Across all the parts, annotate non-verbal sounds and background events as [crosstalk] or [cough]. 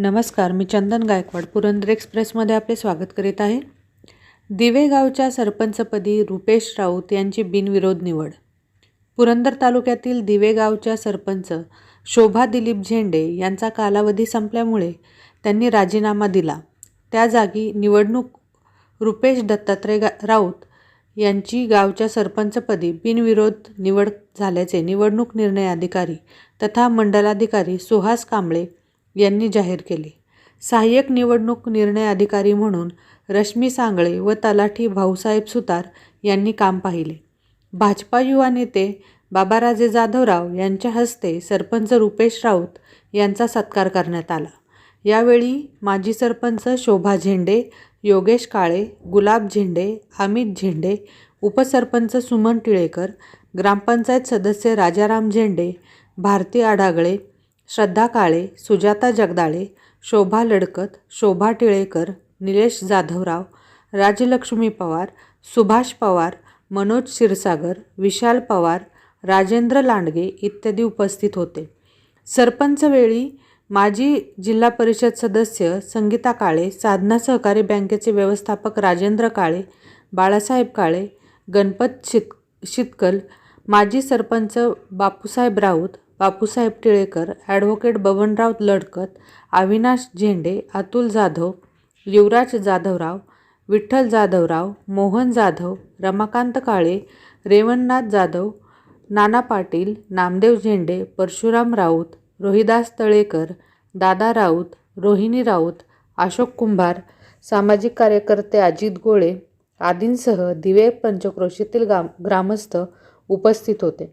नमस्कार मी चंदन गायकवाड पुरंदर एक्सप्रेसमध्ये आपले स्वागत करीत आहे. दिवेगावच्या सरपंचपदी रुपेश राऊत यांची बिनविरोध निवड. पुरंदर तालुक्यातील दिवेगावच्या सरपंच शोभा दिलीप झेंडे यांचा कालावधी संपल्यामुळे त्यांनी राजीनामा दिला. त्या जागी निवडणूक रुपेश दत्तात्रय गा राऊत यांची गावच्या सरपंचपदी बिनविरोध निवड झाल्याचे निवडणूक निर्णय अधिकारी तथा मंडलाधिकारी सुहास कांबळे यांनी जाहीर केले. सहाय्यक निवडणूक निर्णय अधिकारी म्हणून रश्मी सांगळे व तलाठी भाऊसाहेब सुतार यांनी काम पाहिले. भाजपा युवा नेते बाबाराजे जाधवराव यांच्या हस्ते सरपंच रुपेश राऊत यांचा सत्कार करण्यात आला. यावेळी माजी सरपंच शोभा झेंडे योगेश काळे गुलाब झेंडे अमित झेंडे उपसरपंच सुमन टिळेकर ग्रामपंचायत सदस्य राजाराम झेंडे भारती आढागळे श्रद्धा काळे सुजाता जगदाळे शोभा लडकत शोभा टिळेकर निलेश जाधवराव राजलक्ष्मी पवार सुभाष पवार मनोज क्षीरसागर विशाल पवार राजेंद्र लांडगे इत्यादी उपस्थित होते. सरपंचवेळी माजी जिल्हा परिषद सदस्य संगीता काळे साधना सहकारी बँकेचे व्यवस्थापक राजेंद्र काळे बाळासाहेब काळे गणपत शित शितकल माजी सरपंच बापूसाहेब राऊत बापूसाहेब टिळेकर ॲडव्होकेट बबनराव लडकत अविनाश झेंडे अतुल जाधव युवराज जाधवराव विठ्ठल जाधवराव मोहन जाधव रमाकांत काळे रेवणनाथ जाधव नाना पाटील नामदेव झेंडे परशुराम राऊत रोहिदास तळेकर दादा राऊत रोहिणी राऊत अशोक कुंभार सामाजिक कार्यकर्ते अजित गोळे आदींसह दिवे पंचक्रोशीतील गाम ग्रामस्थ उपस्थित होते.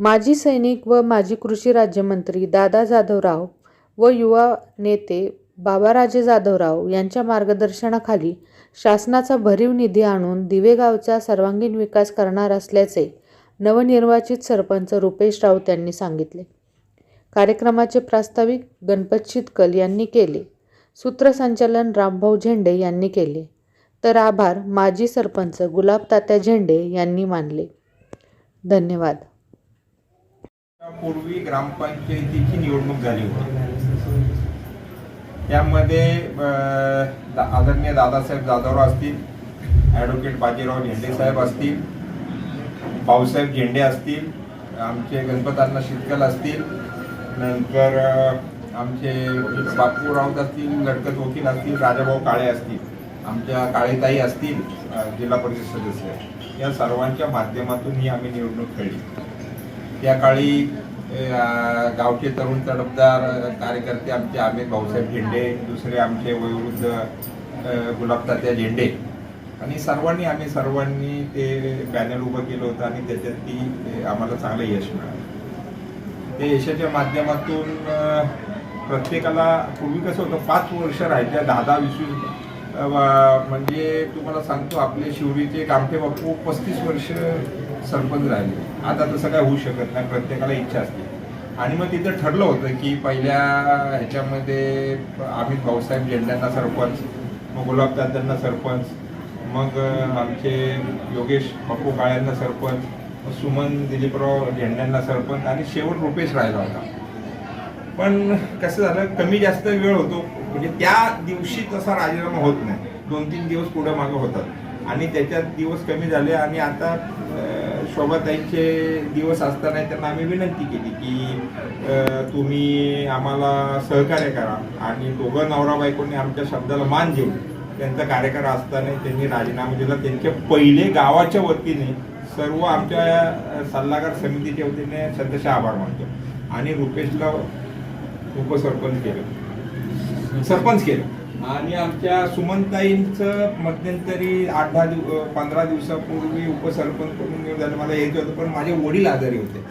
माजी सैनिक व माजी कृषी राज्यमंत्री दादा जाधवराव व युवा नेते बाबाराजे जाधवराव यांच्या मार्गदर्शनाखाली शासनाचा भरीव निधी आणून दिवेगावचा सर्वांगीण विकास करणार असल्याचे नवनिर्वाचित सरपंच रुपेश राऊत यांनी सांगितले. कार्यक्रमाचे प्रास्ताविक गणपत शितकल यांनी केले. सूत्रसंचालन रामभाऊ झेंडे यांनी केले. तर आभार माजी सरपंच गुलाब तात्या झेंडे यांनी मानले. धन्यवाद. पूर्वी ग्रामपंचायतीची निवडणूक झाली होती. त्यामध्ये दा- आदरणीय दादासाहेब जाधवराव असतील ॲडव्होकेट बाजीराव झेंडे साहेब असतील भाऊसाहेब झेंडे असतील आमचे गणपतांना शितकल असतील नंतर आमचे बापू राऊत असतील लडकत वकील असतील राजाभाऊ काळे असतील आमच्या काळेताई असतील जिल्हा परिषद सदस्य. या सर्वांच्या माध्यमातून ही आम्ही निवडणूक खेळली त्या काळी गावचे तरुण तडफदार कार्यकर्ते आमचे अमित भाऊसाहेब झेंडे दुसरे आमचे वयोवृद्ध गुलाबतात्या झेंडे. आणि सर्वांनी आम्ही सर्वांनी ते पॅनल उभं केलं होतं आणि त्याच्यात ती आम्हाला चांगलं यश मिळालं. ते यशाच्या माध्यमातून प्रत्येकाला पूर्वी कसं होतं पाच वर्ष राहायच्या दहा दहा वीस वीस म्हणजे तुम्हाला सांगतो आपले शिवरीचे कामठे बापू पस्तीस वर्ष सरपंच राहिले. आता तसं काय होऊ शकत नाही प्रत्येकाला इच्छा असते. आणि मग तिथं ठरलं होतं की पहिल्या ह्याच्यामध्ये अमित भाऊसाहेब झेंड्यांना सरपंच मग गुलाबदादांना सरपंच मग आमचे योगेश बापू काळ्यांना सरपंच मग सुमन दिलीपराव झेंड्यांना सरपंच आणि शेवट रुपेश राहिला होता. पण कसं झालं कमी जास्त वेळ होतो. म्हणजे त्या दिवशी तसा राजीनामा होत नाही. दोन तीन दिवस पुढं मागं होतात. आणि त्याच्यात दिवस कमी झाले आणि आता शोभाताईंचे दिवस असताना त्यांना आम्ही विनंती केली की तुम्ही आम्हाला सहकार्य करा आणि दोघं नवरा बायकोनी आमच्या शब्दाला मान देऊन त्यांचा कार्यकाळ असताना त्यांनी राजीनामा दिला. त्यांच्या पहिले गावाच्या वतीने सर्व आमच्या सल्लागार समितीच्या वतीने सदस्य आभार मानतो. आणि रुपेशला उपसरपंच केलं. सरपंच केलं. आणि आमच्या सुमनताईंचं मध्यंतरी आठ दहा दिव पंधरा दिवसापूर्वी उपसरपंच करून निवड झालं. मला यायचं होतं पण माझे वडील आजारी होते.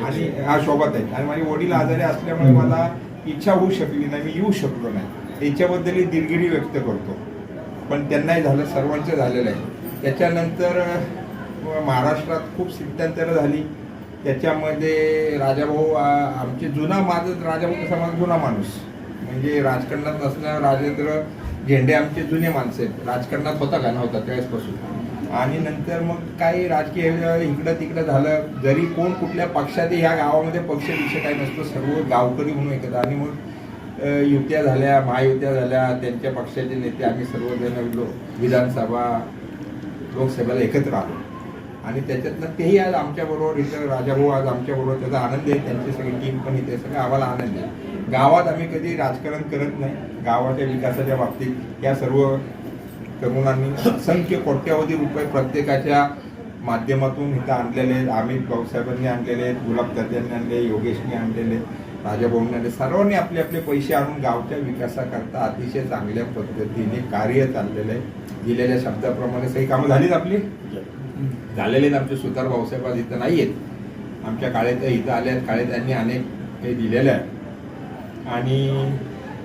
आणि हा शोभाताई. आणि माझे वडील आजारी असल्यामुळे मला इच्छा होऊ शकली नाही. मी येऊ शकलो नाही. त्याच्याबद्दलही दिलगिरी व्यक्त करतो. पण त्यांनाही झालं सर्वांचं झालेलं आहे. त्याच्यानंतर महाराष्ट्रात खूप सिद्धांतरं झाली. त्याच्यामध्ये राजाभाऊ आमचे जुना माझं राजाभाऊ कसा माझा जुना माणूस. म्हणजे राजकारणात नसणारे राजेंद्र झेंडे आमचे जुने माणसं आहेत. राजकारणात होता का? नव्हता त्यावेळेसपासून. आणि नंतर मग काही राजकीय इकडं तिकडं झालं. जरी कोण कुठल्या पक्षात ह्या गावामध्ये पक्ष विषय काही नसतो. सर्व गावकरी म्हणून एकत्र. आणि मग युत्या झाल्या महायुत्या झाल्या. त्यांच्या पक्षाचे नेते आम्ही सर्वजण विधानसभा लोकसभेला एकत्र आलो. आणि त्याच्यातनं तेही आज आमच्याबरोबर इथं राजाभाऊ आज आमच्याबरोबर त्याचा आनंद आहे त्यांची सगळी टीम पण इथे सगळं आम्हाला आनंद आहे. गावात आम्ही कधी राजकारण करत नाही गावाच्या विकासाच्या बाबतीत. या सर्व तरुणांनी असंख्य कोट्यावधी रुपये प्रत्येकाच्या माध्यमातून इथं आणलेले आहेत. अमित भाऊसाहेबांनी आणलेले आहेत गुलाब त्यांनी आणले योगेशने आणलेले राजाभाऊंनी आणले सर्वांनी आपले आपले पैसे आणून गावच्या विकासाकरता अतिशय चांगल्या पद्धतीने कार्य चाललेलं आहे. दिलेल्या शब्दाप्रमाणे सही कामं झालीच आपली? झालेले आहेत आमचे सुतार भाऊसाहेब आज इथं नाही आहेत. आमच्या काळेत इथं आले आहेत. काळे त्यांनी अनेक हे दिलेले आहे. आणि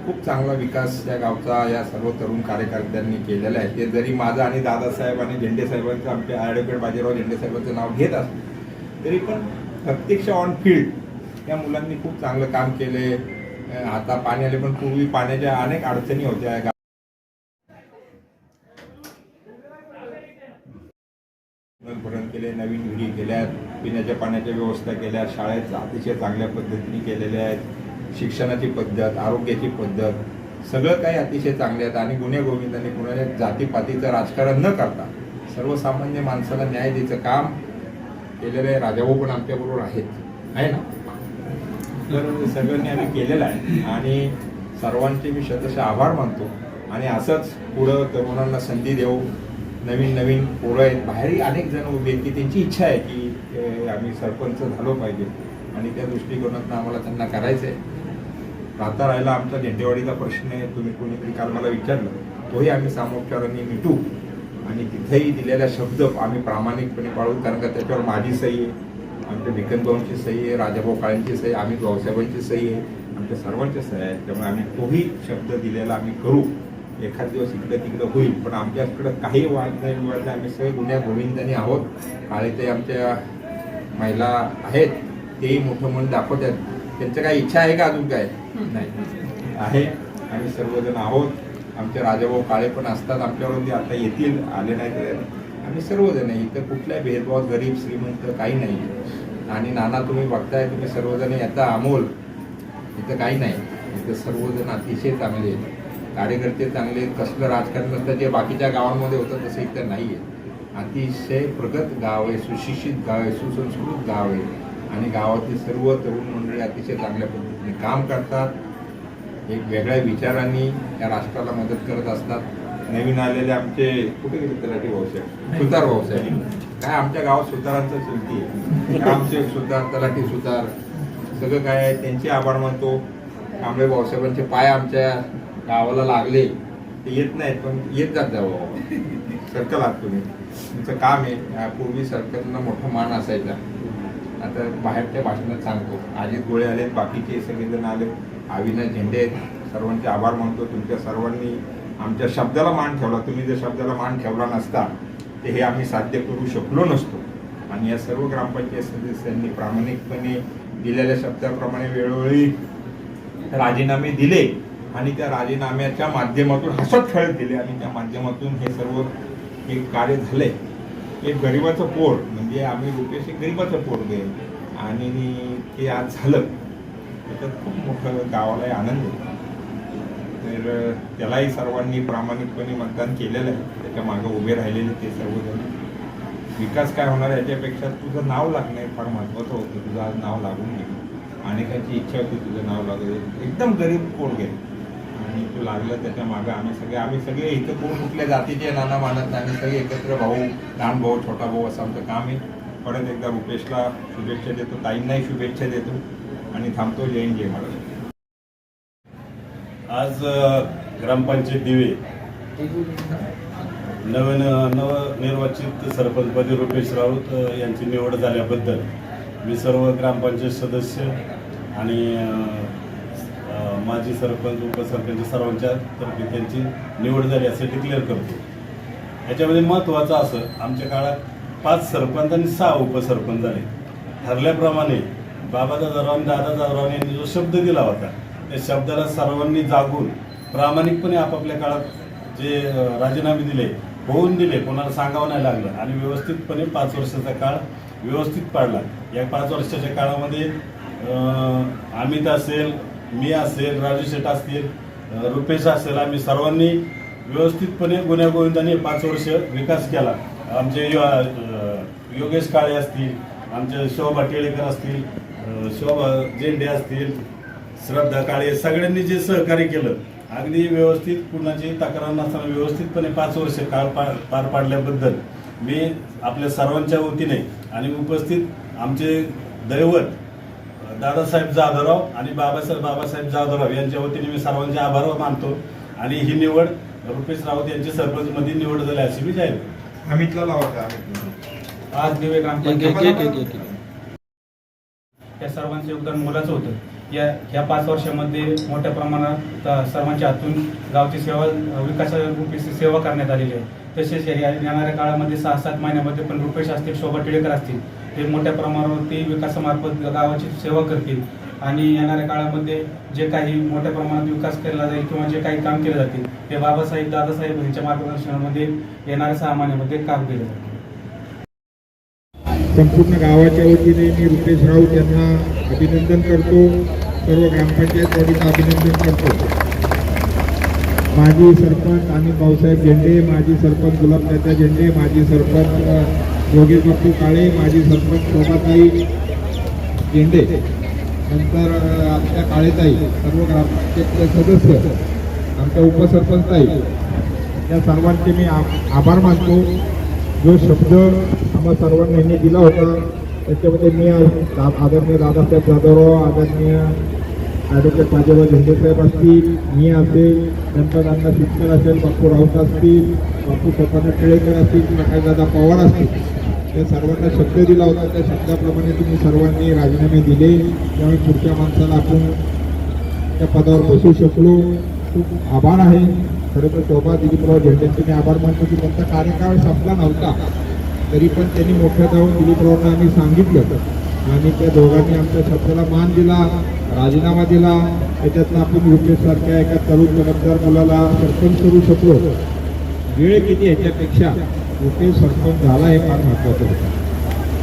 खूप चांगला विकास या गावचा या सर्व तरुण कार्यकर्त्यांनी केलेला आहे. ते जरी माझं आणि दादासाहेब आणि झेंडे साहेबांचं आमच्या ॲडव्होकेट बाजीराव झेंडे साहेबांचं नाव घेत असलं तरी पण प्रत्यक्ष ऑन फील्ड या मुलांनी खूप चांगलं काम केले. आता पाणी आले पण पूर्वी पाण्याच्या अनेक अडचणी होत्या. केले नवीन विहिरी आहेत पिण्याच्या पाण्याच्या व्यवस्था केल्या शाळेत अतिशय चांगल्या पद्धतीने केलेल्या आहेत शिक्षणाची पद्धत आरोग्याची पद्धत सगळं काही अतिशय चांगले आहेत आणि गुन्हेगोविंदाने कुणाच्या जातीपातीचं राजकारण न करता सर्वसामान्य माणसाला न्याय द्यायचं काम केलेलं आहे. राजाभाऊ पण आमच्याबरोबर आहेत. आहे ना? तर सगळ्यांनी आम्ही केलेलं आहे. आणि सर्वांचे मी शतश आभार मानतो. आणि असंच पुढं तरुणांना संधी देऊ. नवीन नवीन पोरं आहेत. बाहेरही अनेक जण उभे आहेत की त्यांची इच्छा आहे की आम्ही सरपंच झालो पाहिजे. आणि त्या दृष्टिकोनातून आम्हाला त्यांना करायचं आहे राहता राहिला आमचा झेंडेवाडीचा प्रश्न आहे. तुम्ही कोणीतरी काल मला विचारलं तोही आम्ही सामोपचारांनी मिटू. आणि तिथेही दिलेला शब्द आम्ही प्रामाणिकपणे पाळू कारण का त्याच्यावर माझी सही आहे. आमच्या भिकनभाऊंची सही आहे राजाभाऊ काळेंची सही आम्ही भाऊसाहेबांची सही आहे. आमच्या सर्वांच्या सही आहेत. त्यामुळे आम्ही तोही शब्द दिलेला आम्ही करू. एखाद दिवस इकडं तिकडं होईल पण आमच्याकडं काही वाद नाही विवाद नाही आम्ही सगळे गुन्ह्या गोविंदाने आहोत. काळे ते आमच्या महिला आहेत तेही मोठं मन दाखवतात. त्यांचं काही इच्छा आहे का अजून काय? नाही. आहे. आम्ही सर्वजण आहोत. आमचे राजाभाऊ काळे पण असतात आमच्यावर ते आता येतील आले नाही तर आम्ही सर्वजण आहे. इथं कुठलाही भेदभाव गरीब श्रीमंत काही नाही. आणि नाना तुम्ही बघताय तुम्ही सर्वजण येता अमोल. इथं काही नाही. इथं सर्वजण अतिशय चांगले आहेत. कार्यकर्ते चांगले कसलं राजकारण नसतं जे बाकीच्या गावांमध्ये होतं तसं इथं नाही आहे अतिशय प्रगत गाव आहे सुशिक्षित गाव आहे सुसंस्कृत गाव आहे. आणि गावातील सर्व तरुण मंडळी अतिशय चांगल्या पद्धतीने काम करतात. एक वेगळ्या विचारांनी या राष्ट्राला मदत करत असतात. नवीन आलेले आमचे कुठे गेले तलाठी भाऊसाहेब? सुतार भाऊसाहेब. काय आमच्या गावात सुतारांचं चलती आहे. [laughs] ग्रामसेवक सुतार तलाठी सुतार सगळं काय आहे त्यांचे आभार मानतो. कांबळे भाऊसाहेबांचे पाय आमच्या गावाला लागले ते येत नाहीत पण येत जात जावं सर्कल आहात तुम्ही तुमचं काम आहे यापूर्वी सर्कलला मोठा मान असायचा. आता बाहेरच्या भाषणात सांगतो. अजित गोळे आलेत बाकीचे सगळेजण आले अविनाश झेंडे आहेत. सर्वांचे आभार मानतो. तुमच्या सर्वांनी आमच्या शब्दाला मान ठेवला. तुम्ही जर शब्दाला मान ठेवला नसता ते हे आम्ही साध्य करू शकलो नसतो. आणि या सर्व ग्रामपंचायत सदस्यांनी प्रामाणिकपणे दिलेल्या शब्दाप्रमाणे वेळोवेळी राजीनामे दिले. आणि त्या राजीनाम्याच्या माध्यमातून हसत खेळत गेले आणि त्या माध्यमातून हे सर्व हे कार्य झाले. एक गरिबाचं पोर म्हणजे आम्ही रुपेश एक गरिबाचं पोर गे. आणि ते आज झालं. त्याच्यात खूप मोठं गावालाही आनंद आहे तर त्यालाही सर्वांनी प्रामाणिकपणे मतदान केलेलं आहे. त्याच्या मागं उभे राहिलेले ते सर्वजण. विकास काय होणार आहे याच्यापेक्षा तुझं नाव लागणं हे फार महत्त्वाचं होतं. तुझं आज नाव लागून गेलं. अनेकांची इच्छा होती तुझं नाव लागलं एकदम गरीब कोण गेलं तू लागलं त्याच्यामागे. आम्ही सगळे आम्ही सगळे इथं कोण कुठल्या जातीचे नाना मानत नाही. आम्ही सगळे एकत्र भाऊ लहान भाऊ छोटा भाऊ असं आमचं काम आहे. परत एकदा रुपेशला शुभेच्छा देतो. ताईंनाही शुभेच्छा देतो. आणि थांबतो. जय हिंद जय महाराज आज ग्रामपंचायत दिवे. नवीन नवनिर्वाचित सरपंचपदी रुपेश राऊत यांची निवड झाल्याबद्दल मी सर्व ग्रामपंचायत सदस्य आणि माजी सरपंच उपसरपंच सर्वांच्या तर्फे त्यांची निवड झाली असं डिक्लेअर करतो. याच्यामध्ये महत्त्वाचं असं आमच्या काळात पाच सरपंच आणि सहा उपसरपंच झाले. ठरल्याप्रमाणे बाबा दादाराव आणि दादा दादाराव यांनी जो शब्द दिला होता त्या शब्दाला सर्वांनी जागून प्रामाणिकपणे आपापल्या काळात जे राजीनामे दिले होऊन दिले कोणाला सांगावं नाही लागलं आणि व्यवस्थितपणे पाच वर्षाचा काळ व्यवस्थित पाडला. या पाच वर्षाच्या काळामध्ये अमित असेल मी असेल राजू शेठ असतील रुपेश असेल आम्ही सर्वांनी व्यवस्थितपणे गुण्यागोविंदाने पाच वर्ष विकास केला. आमचे यो- योगेश काळे असतील आमचे शोभा टेळेकर असतील शोभा जेंडे असतील श्रद्धा काळे सगळ्यांनी जे सहकार्य केलं अगदी व्यवस्थित कुणाची तक्रार नसताना व्यवस्थितपणे पाच वर्ष काळ पार पार पाडल्याबद्दल मी आपल्या सर्वांच्या वतीने आणि उपस्थित आमचे दैवत दादासाहेब जाधवराव आणि बाबासाहेब बाबासाहेब जाधवराव यांच्या वतीने मी सर्वांचे आभार मानतो. आणि ही निवड रुपेश राऊत यांची सरपंचमध्ये निवड झाली अशी मी जाहीर करतो. अमितला आज. या सर्वांचं योगदान मोलाचं होतं. या ह्या पाच वर्षामध्ये मोठ्या प्रमाणात सर्वांच्या हातून गावची सेवा विकासारूपी सेवा करण्यात आलेली आहे. तसेच येणाऱ्या काळामध्ये सहा सात महिन्यामध्ये पण रुपेश असतील शोभा टिळेकर असतील. ते मोठ्या प्रमाणावरती विकासामार्फत गावाची सेवा करतील. आणि येणाऱ्या काळामध्ये जे काही मोठ्या प्रमाणात विकास केला जाईल किंवा जे काही काम केले जातील ते बाबासाहेब दादासाहेब यांच्या मार्गदर्शनामध्ये येणाऱ्या सहा महिन्यामध्ये काम केले जातील संपूर्ण गावाच्या वतीने मी रुपेश राऊत यांना अभिनंदन करतो. सर्व ग्रामपंचायत वाडीचं अभिनंदन करतो. माजी सरपंच आणि भाऊसाहेब झेंडे माजी सरपंच गुलाबदादा झेंडे माजी सरपंच योगेश बापू काळे माजी सरपंच शोभाताई गेंडे नंतर आमच्या काळेताई सर्व ग्रामपंचायतचे सदस्य आमच्या उपसरपंचताई या सर्वांचे मी आ- आभार मानतो. जो शब्द आम्हा सर्वांना यांनी दिला होता त्याच्यामध्ये मी आदरणीय दादासाहेब जाधवराव आदरणीय ॲडव्होकेट राजेबा झेंडेसाहेब असतील मी असेल नंतर अण्णा शिक्षण असेल बापू राऊत असतील बापू स्वतःने टिळेकर असतील किंवा दादा पवार असतील. त्या सर्वांना शब्द दिला होता त्या शब्दाप्रमाणे तुम्ही सर्वांनी राजीनामे दिले. त्यामुळे पुढच्या माणसाला आपण त्या पदावर बसू शकलो. खूप आभार आहे. खरं तर शोभा दिलीपराव झेंडेंचे मी आभार मानतो की त्यांचा कार्यकाळ संपला नव्हता. तरी पण त्यांनी मोठ्या जाऊन दिलीपरावांना आम्ही सांगितलं आणि त्या दोघांनी आमच्या शब्दाला मान दिला राजीनामा दिला. त्याच्यातनं आपण रुपेश एका तरुण जबाबदार मुलाला सरपंच करू शकलो. वेळ किती ह्याच्यापेक्षा रुपेश सरपंच झाला हे फार महत्त्वाचं होतं.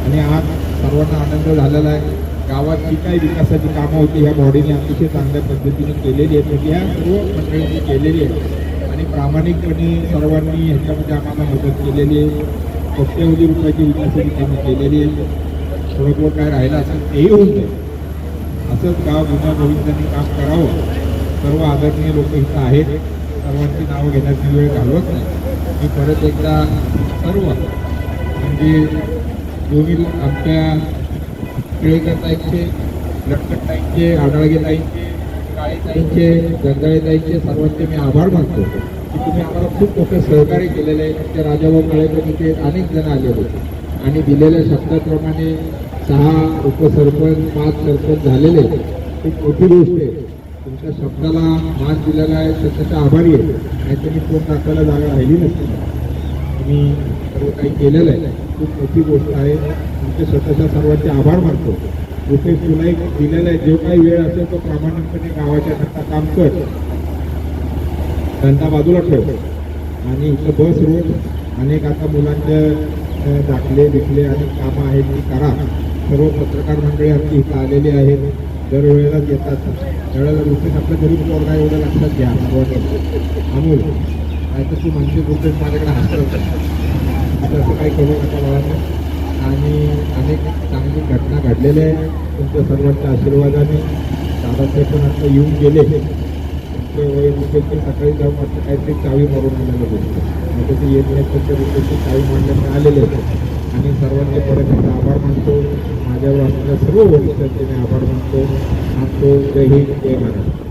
आणि आज सर्वांना आनंद झालेला आहे. गावात जी काही विकासाची कामं होती ह्या बॉडीने अतिशय चांगल्या पद्धतीने केलेली आहेत. म्हणजे ह्या सर्व मंडळींनी केलेली आहे आणि प्रामाणिकपणे सर्वांनी ह्याच्यामध्ये आम्हाला मदत केलेली आहे. कोट्यवधी रुपयाची विकासाची कामं केलेली आहे थोडं थोडं काय राहिलं असेल तेही होऊन जाईल. असंच गाव गुन्हा गोविंदांनी काम करावं. सर्व आदरणीय लोक इथं आहेत. सर्वांची नावं घेण्याची वेळ घालवत नाही. मी परत एकदा सर्व म्हणजे दोन्ही आमच्या टिळेकर ताईंचे लटकट ताईंचे आडाळगे ताईंचे काळे ताईंचे ताईंचे सर्वांचे मी आभार मानतो. की तुम्ही आम्हाला खूप मोठं सहकार्य केलेलं आहे. तुमच्या राजाभाऊ काळेकर इथे अनेक जण आले होते. आणि दिलेल्या शब्दाप्रमाणे सहा उपसरपंच पाच सरपंच झालेले खूप मोठी गोष्ट आहे. तुमच्या शब्दाला मान दिलेला आहे स्वतःचा आभारी आहे. नाही फोन टाकायला जागा राहिली नसती. तुम्ही सर्व काही केलेलं आहे. खूप मोठी गोष्ट आहे. तुमचे स्वतःच्या सर्वांचे आभार मानतो. रुपेश तुलाही दिलेला आहे जो काही वेळ असेल तो प्रामाणिकपणे गावाच्या करता काम कर. धंदा बाजूला ठेव. आणि इथं बस रोड अनेक आता मुलांच्या दाखले बिखले अनेक कामं आहेत ती करा. सर्व पत्रकार मंडळी आमची इथं आलेली आहेत. दरवेळेलाच येतात. त्यावेळेला रुपेश आपल्या गरीब पोरगा एवढं लक्षात घ्या. अमोल नाही तर तू म्हणते रुपये माझ्याकडे हसत असं काही करू नका बाळांनो. आणि अनेक चांगली घटना घडलेल्या आहेत. तुमच्या सर्वांच्या आशीर्वादाने दादासाहेब पण आता येऊन गेले. तुमचे वय रुपये सकाळी जाऊन असं काहीतरी चावी मारून आलेलं गोष्ट म्हणजे ते येत नाही तर रुपयाची काही मांडण्यात आलेले होते आणि सर्वांचे परत एकदा आभार मानतो. माझ्यावर असलेल्या सर्व वरिष्ठांचे मी आभार मानतो. मानतो जय हिंद जय महाराष्ट्र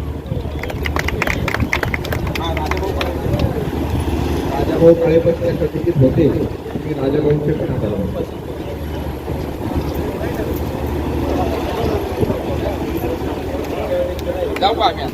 राजाभाऊ काळेपण त्या कमिटीत होते. मी राजाभाऊंचे पण आभार मानतो. जाऊ का आम्ही